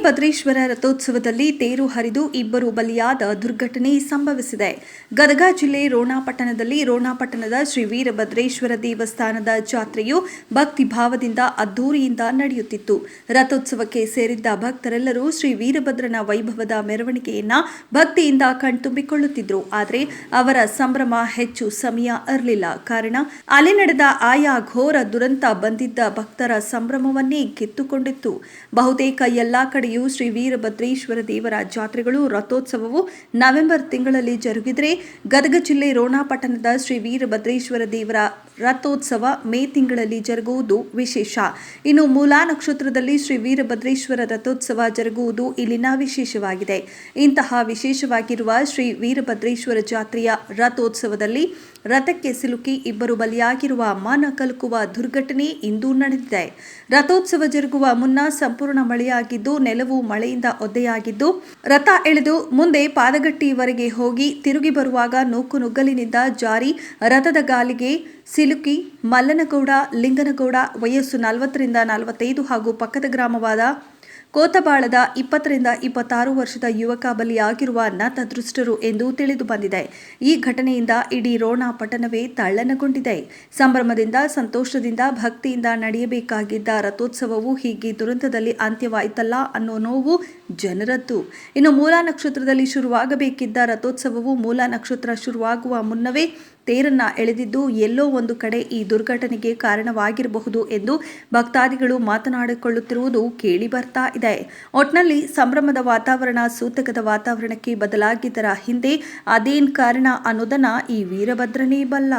ವೀರಭದ್ರೇಶ್ವರ ರಥೋತ್ಸವದಲ್ಲಿ ತೇರು ಹರಿದು ಇಬ್ಬರು ಬಲಿಯಾದ ದುರ್ಘಟನೆ ಸಂಭವಿಸಿದೆ. ಗದಗ ಜಿಲ್ಲೆ ರೋಣಾಪಟ್ಟಣದಲ್ಲಿ ರೋಣಾಪಟ್ಟಣದ ಶ್ರೀ ವೀರಭದ್ರೇಶ್ವರ ದೇವಸ್ಥಾನದ ಜಾತ್ರೆಯು ಭಕ್ತಿ ಭಾವದಿಂದ ಅದ್ದೂರಿಯಿಂದ ನಡೆಯುತ್ತಿತ್ತು. ರಥೋತ್ಸವಕ್ಕೆ ಸೇರಿದ್ದ ಭಕ್ತರೆಲ್ಲರೂ ಶ್ರೀ ವೀರಭದ್ರನ ವೈಭವದ ಮೆರವಣಿಗೆಯನ್ನ ಭಕ್ತಿಯಿಂದ ಕಣ್ತುಂಬಿಕೊಳ್ಳುತ್ತಿದ್ದರು ಆದರೆ ಅವರ ಸಂಭ್ರಮ ಹೆಚ್ಚು ಸಮಯ ಇರಲಿಲ್ಲ ಕಾರಣ ಅಲೆ ನಡೆದ ಆಯಾ ಘೋರ ದುರಂತ ಬಂದಿದ್ದ ಭಕ್ತರ ಸಂಭ್ರಮವನ್ನೇ ಕಿತ್ತುಕೊಂಡಿತ್ತು ಬಹುತೇಕ ಎಲ್ಲಾ ಕಡೆಯೂ ಶ್ರೀ ವೀರಭದ್ರೇಶ್ವರ ದೇವರ ಜಾತ್ರೆಗಳು, ರಥೋತ್ಸವವು ನವೆಂಬರ್ ತಿಂಗಳಲ್ಲಿ ಜರುಗಿದರೆ ಗದಗ ಜಿಲ್ಲೆ ರೋಣಾಪಟ್ಟಣದ ಶ್ರೀ ವೀರಭದ್ರೇಶ್ವರ ದೇವರ ರಥೋತ್ಸವ ಮೇ ತಿಂಗಳಲ್ಲಿ ಜರುಗುವುದು ವಿಶೇಷ. ಇನ್ನು ಮೂಲಾ ನಕ್ಷತ್ರದಲ್ಲಿ ಶ್ರೀ ವೀರಭದ್ರೇಶ್ವರ ರಥೋತ್ಸವ ಜರುಗುವುದು ಇಲ್ಲಿನ ವಿಶೇಷವಾಗಿದೆ. ಇಂತಹ ವಿಶೇಷವಾಗಿರುವ ಶ್ರೀ ವೀರಭದ್ರೇಶ್ವರ ಜಾತ್ರೆಯ ರಥೋತ್ಸವದಲ್ಲಿ ರಥಕ್ಕೆ ಸಿಲುಕಿ ಇಬ್ಬರು ಬಲಿಯಾಗಿರುವ ಮಾನ ಕಲುಕುವ ದುರ್ಘಟನೆ ಇಂದು ನಡೆದಿದೆ. ರಥೋತ್ಸವ ಜರುಗುವ ಮುನ್ನ ಸಂಪೂರ್ಣ ಮಳೆಯಾಗಿದ್ದು, ನೆಲವು ಮಳೆಯಿಂದ ಒದ್ದೆಯಾಗಿದ್ದು, ರಥ ಎಳೆದು ಮುಂದೆ ಪಾದಗಟ್ಟಿವರೆಗೆ ಹೋಗಿ ತಿರುಗಿ ಬರುವಾಗ ನೂಕು ನುಗ್ಗಲಿನಿಂದ ಜಾರಿ ರಥದ ಗಾಲಿಗೆ ಸಿಲುಕಿ ಮಲ್ಲನಗೌಡ, ಲಿಂಗನಗೌಡ ವಯಸ್ಸು ನಲವತ್ತರಿಂದ ನಲವತ್ತೈದು ಹಾಗೂ ಪಕ್ಕದ ಗ್ರಾಮವಾದ ಕೋತಬಾಳದ ಇಪ್ಪತ್ತರಿಂದ ಇಪ್ಪತ್ತಾರು ವರ್ಷದ ಯುವಕ ಬಲಿಯಾಗಿರುವ ನತದೃಷ್ಟರು ಎಂದು ತಿಳಿದು ಬಂದಿದೆ. ಈ ಘಟನೆಯಿಂದ ಇಡೀ ರೋಣ ಪಟ್ಟಣವೇ ತಳ್ಳನಗೊಂಡಿದೆ. ಸಂಭ್ರಮದಿಂದ, ಸಂತೋಷದಿಂದ, ಭಕ್ತಿಯಿಂದ ನಡೆಯಬೇಕಾಗಿದ್ದ ರಥೋತ್ಸವವು ಹೀಗೆ ದುರಂತದಲ್ಲಿ ಅಂತ್ಯವಾಯಿತಲ್ಲ ಅನ್ನೋ ನೋವು ಜನರದ್ದು. ಇನ್ನು ಮೂಲ ನಕ್ಷತ್ರದಲ್ಲಿ ಶುರುವಾಗಬೇಕಿದ್ದ ರಥೋತ್ಸವವು ಮೂಲ ನಕ್ಷತ್ರ ಶುರುವಾಗುವ ಮುನ್ನವೇ ತೇರನ್ನ ಎಳೆದಿದ್ದು ಎಲ್ಲೋ ಒಂದು ಕಡೆ ಈ ದುರ್ಘಟನೆಗೆ ಕಾರಣವಾಗಿರಬಹುದು ಎಂದು ಭಕ್ತಾದಿಗಳು ಮಾತನಾಡಿಕೊಳ್ಳುತ್ತಿರುವುದು ಕೇಳಿ ಬರ್ತಾ ಇದೆ. ಒಟ್ನಲ್ಲಿ ಸಂಭ್ರಮದ ವಾತಾವರಣ, ಸೂತಕದ ವಾತಾವರಣಕ್ಕೆ ಬದಲಾಗಿದ್ದರ ಹಿಂದೆ ಅದೇನ್ ಕಾರಣ ಅನ್ನೋದನ್ನ ಈ ವೀರಭದ್ರನೇ ಬಲ್ಲ.